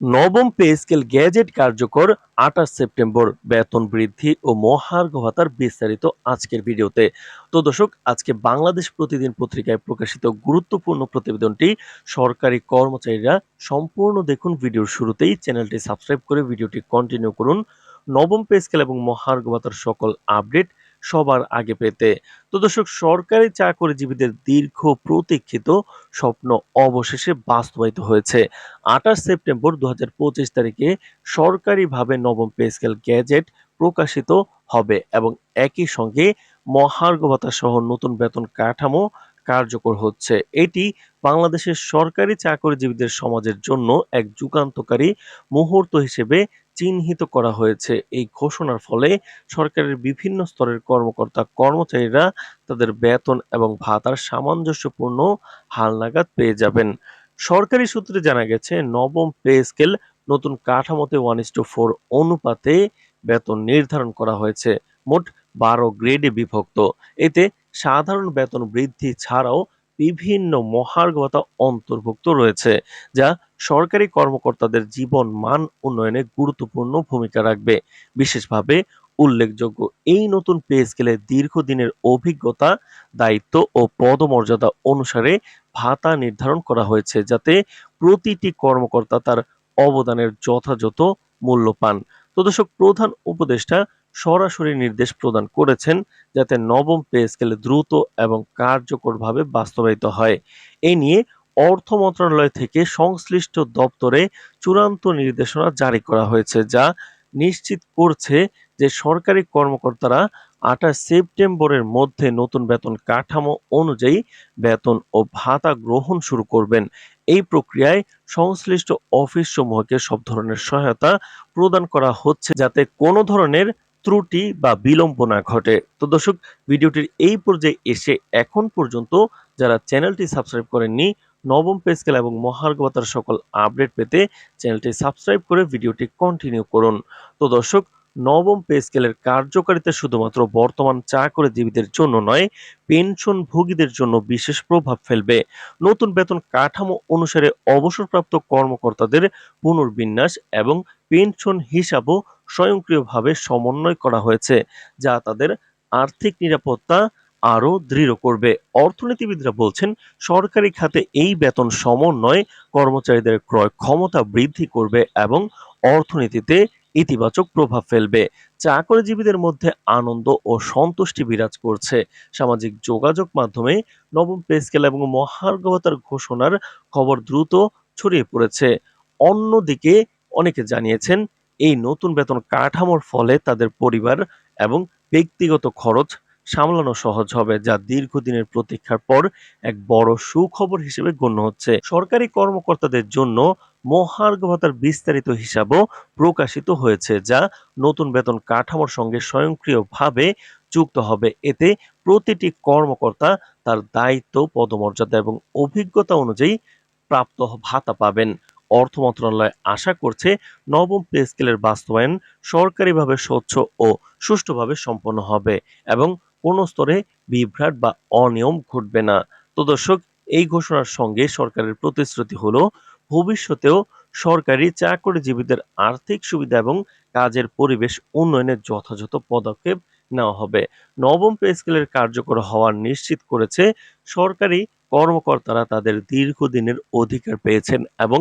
নবম pay scale gadget কার্যকর আঠাশ সেপ্টেম্বর। বেতন বৃদ্ধি ও মহার্ঘ ভাতার বিস্তারিত আজকের ভিডিওতে। তো দর্শক, আজকে বাংলাদেশ প্রতিদিন পত্রিকায় প্রকাশিত গুরুত্বপূর্ণ প্রতিবেদনটি সরকারি কর্মচারীরা সম্পূর্ণ দেখুন। ভিডিওর শুরুতেই চ্যানেলটি সাবস্ক্রাইব করে ভিডিওটি কন্টিনিউ করুন। নবম পে স্কেল এবং মহার্ঘ ভাতার সকল আপডেট সবার আগে পেতে। তো দর্শক, সরকারি চাকরিজীবীদের দীর্ঘ প্রতীক্ষিত স্বপ্ন অবশেষে বাস্তবায়িত হয়েছে। আঠাশ সেপ্টেম্বর দুহাজার পঁচিশ তারিখে সরকারিভাবে নবম পে স্কেল গ্যাজেট প্রকাশিত হবে এবং একই সঙ্গে মহার্ঘ ভাতা সহ নতুন বেতন কাঠামো কার্যকর হচ্ছে। এটি বাংলাদেশের সরকারি চাকরিজীবীদের সমাজের জন্য এক যুগান্তকারী মুহূর্ত হিসেবে চিহ্নিত করা হয়েছে এই ঘোষণার ফলে সরকারের বিভিন্ন স্তরের কর্মকর্তা কর্মচারীরা তাদের বেতন এবং ভাতার সামঞ্জস্যপূর্ণ হালনাগাদ পেয়ে যাবেন। সরকারি সূত্রে জানা গেছে, নবম পে স্কেল নতুন কাঠামোতে ওয়ান ইস টু ফোর অনুপাতে বেতন নির্ধারণ করা হয়েছে। মোট বারো গ্রেডে বিভক্ত। এতে সাধারণ বেতন বৃদ্ধি ছাড়াও বিভিন্ন মহার্ঘ ভাতা অন্তর্ভুক্ত রয়েছে, যা সরকারি কর্মকর্তাদের জীবন মান উন্নয়নে গুরুত্বপূর্ণ ভূমিকা রাখবে। বিশেষভাবে উল্লেখযোগ্য, এই নতুন পে স্কেলে দীর্ঘদিনের অভিজ্ঞতা, দায়িত্ব ও পদমর্যাদা অনুসারে ভাতা নির্ধারণ করা হয়েছে, যাতে প্রতিটি কর্মকর্তা তার অবদানের যথাযথ মূল্য পান। তো দর্শক, প্রধান উপদেষ্টা সরাসরি নির্দেশ প্রদান করেছেন যাতে নবম পে স্কেলে দ্রুত এবং কার্যকরভাবে বাস্তবায়িত হয়। এ নিয়ে অর্থ মন্ত্রণালয় থেকে সংশ্লিষ্ট দপ্তরে চূড়ান্ত নির্দেশনা জারি করা হয়েছে, যা নিশ্চিত করছে যে সরকারি কর্মকর্তারা আঠাশ সেপ্টেম্বরের মধ্যে নতুন বেতন কাঠামো অনুযায়ী বেতন ও ভাতা গ্রহণ শুরু করবেন। এই প্রক্রিয়ায় সংশ্লিষ্ট অফিস সমূহকে সব ধরনের সহায়তা প্রদান করা হচ্ছে, যাতে কোনো ধরনের ত্রুটি বা বিলম্বনা ঘটে। তো দর্শক, ভিডিওটির এই পর্যায়ে এসে এখন পর্যন্ত যারা চ্যানেলটি সাবস্ক্রাইব করেননি, নবম পে স্কেল এবং মহার্ঘ ভাতার সকল আপডেট পেতে চ্যানেলটি সাবস্ক্রাইব করে ভিডিওটি কন্টিনিউ করুন। তো দর্শক, নবম পে স্কেলের কার্যকারিতা শুধুমাত্র বর্তমান চাকরিজীবীদের জন্য নয়, পেনশনভোগীদের জন্য বিশেষ প্রভাব ফেলবে। নতুন বেতন কাঠামো অনুসারে অবসরপ্রাপ্ত কর্মকর্তাদের পুনর্বিন্যাস এবং পেনশন হিসাবও স্বয়ংক্রিয়ভাবে সমন্বয় করা হয়েছে, যা তাদের আর্থিক নিরাপত্তা আরও দৃঢ় করবে। অর্থনীতিবিদরা বলছেন, সরকারি খাতে এই বেতন সমন্বয় কর্মচারীদের ক্রয় ক্ষমতা বৃদ্ধি করবে এবং অর্থনীতিতে ইতিবাচক প্রভাব ফেলবে। চাকরিজীবীদের মধ্যে আনন্দ ও সন্তুষ্টি বিরাজ করছে। সামাজিক যোগাযোগ মাধ্যমে নবম পে স্কেল এবং মহার্ঘ ভাতার ঘোষণার খবর দ্রুত ছড়িয়ে পড়েছে। অন্যদিকে অনেকে জানিয়েছেন এই নতুন বেতন কাঠামোর ফলে তাদের পরিবার এবং ব্যক্তিগত খরচ সামলানো সহজ হবে, যা দীর্ঘদিনের প্রতীক্ষার পর এক বড় সুখবর হিসেবে গণ্য হচ্ছে। সরকারি কর্মকর্তাদের জন্য মহার্ঘ ভাতার বিস্তারিত হিসাবও প্রকাশিত হয়েছে, যা নতুন বেতন কাঠামোর সঙ্গে স্বয়ংক্রিয়ভাবে যুক্ত হবে। এতে প্রতিটি কর্মকর্তা তার দায়িত্ব, পদমর্যাদা এবং অভিজ্ঞতা অনুযায়ী প্রাপ্ত ভাতা পাবেন। অর্থ মন্ত্রণালয় আশা করছে নবম পে স্কেলের বাস্তবায়ন সরকারিভাবে স্বচ্ছ ও সুষ্ঠুভাবে সম্পন্ন হবে এবং কোনো স্তরে বিভ্রাট বা অনিয়ম ঘটবে না। তো দর্শক, এই ঘোষণার সঙ্গে সরকারের প্রতিশ্রুতি হলো, ভবিষ্যতেও সরকারি চাকরিজীবীদের আর্থিক সুবিধা এবং কাজের পরিবেশ উন্নয়নের যথাযথ পদক্ষেপ নেওয়া হবে। নবম পে স্কেলের কার্যকর হওয়া নিশ্চিত করেছে সরকারি কর্মকর্তারা তাদের দীর্ঘদিনের অধিকার পেয়েছেন এবং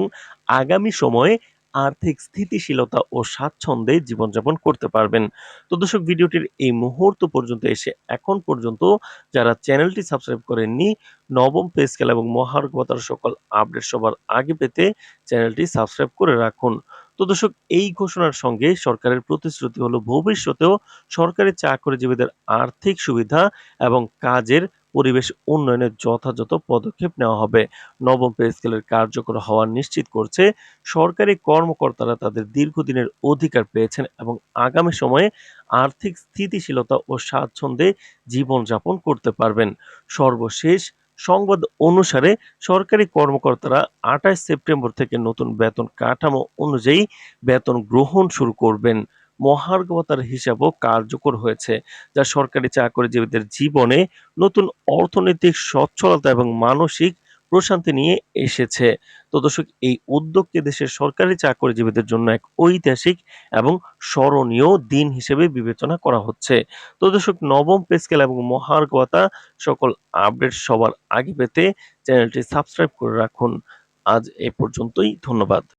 আগামী সময়ে আর্থিক স্থিতিশীলতা ও স্বাচ্ছন্দ্যে জীবনযাপন করতে পারবেন। তো দর্শক, ভিডিওটির এই মুহূর্ত পর্যন্ত এসে এখন পর্যন্ত যারা চ্যানেলটি সাবস্ক্রাইব করেননি, নবম পে স্কেল এবং মহার্ঘ ভাতার সকল আপডেট সবার আগে পেতে চ্যানেলটি সাবস্ক্রাইব করে রাখুন। তো দর্শক, এই ঘোষণার সঙ্গে সরকারের প্রতিশ্রুতি হলো ভবিষ্যতেও সরকারি চাকরিজীবীদের আর্থিক সুবিধা এবং কাজের পরিবেশ উন্নয়নের যথাযথ পদক্ষেপ নেওয়া হবে। নবম পে স্কেলের কার্যকর হওয়া নিশ্চিত করছে, সরকারি কর্মকর্তারা তাদের দীর্ঘদিনের অধিকার পেয়েছেন এবং আগামী সময়ে আর্থিক স্থিতিশীলতা ও স্বাচ্ছন্দ্যে জীবনযাপন করতে পারবেন। সর্বশেষ সংবাদ অনুসারে সরকারি কর্মকর্তারা আঠাশ সেপ্টেম্বর থেকে নতুন বেতন কাঠামো অনুযায়ী বেতন গ্রহণ শুরু করবেন। মহার্ঘ ভাতার হিসাবও কার্যকর হয়েছে, যা সরকারি চাকরিজীবীদের জীবনে নতুন অর্থনৈতিক সচ্ছলতা এবং মানসিক প্রশান্তি নিয়ে এসেছে। তো দর্শক, এই উদ্যোগকে দেশের সরকারি চাকরিজীবীদের জন্য এক ঐতিহাসিক এবং স্মরণীয় দিন হিসেবে বিবেচনা করা হচ্ছে। তো দর্শক, নবম পে স্কেল এবং মহার্ঘ ভাতা সকল আপডেট সবার আগে পেতে চ্যানেলটি সাবস্ক্রাইব করে রাখুন। আজ এ পর্যন্তই, ধন্যবাদ।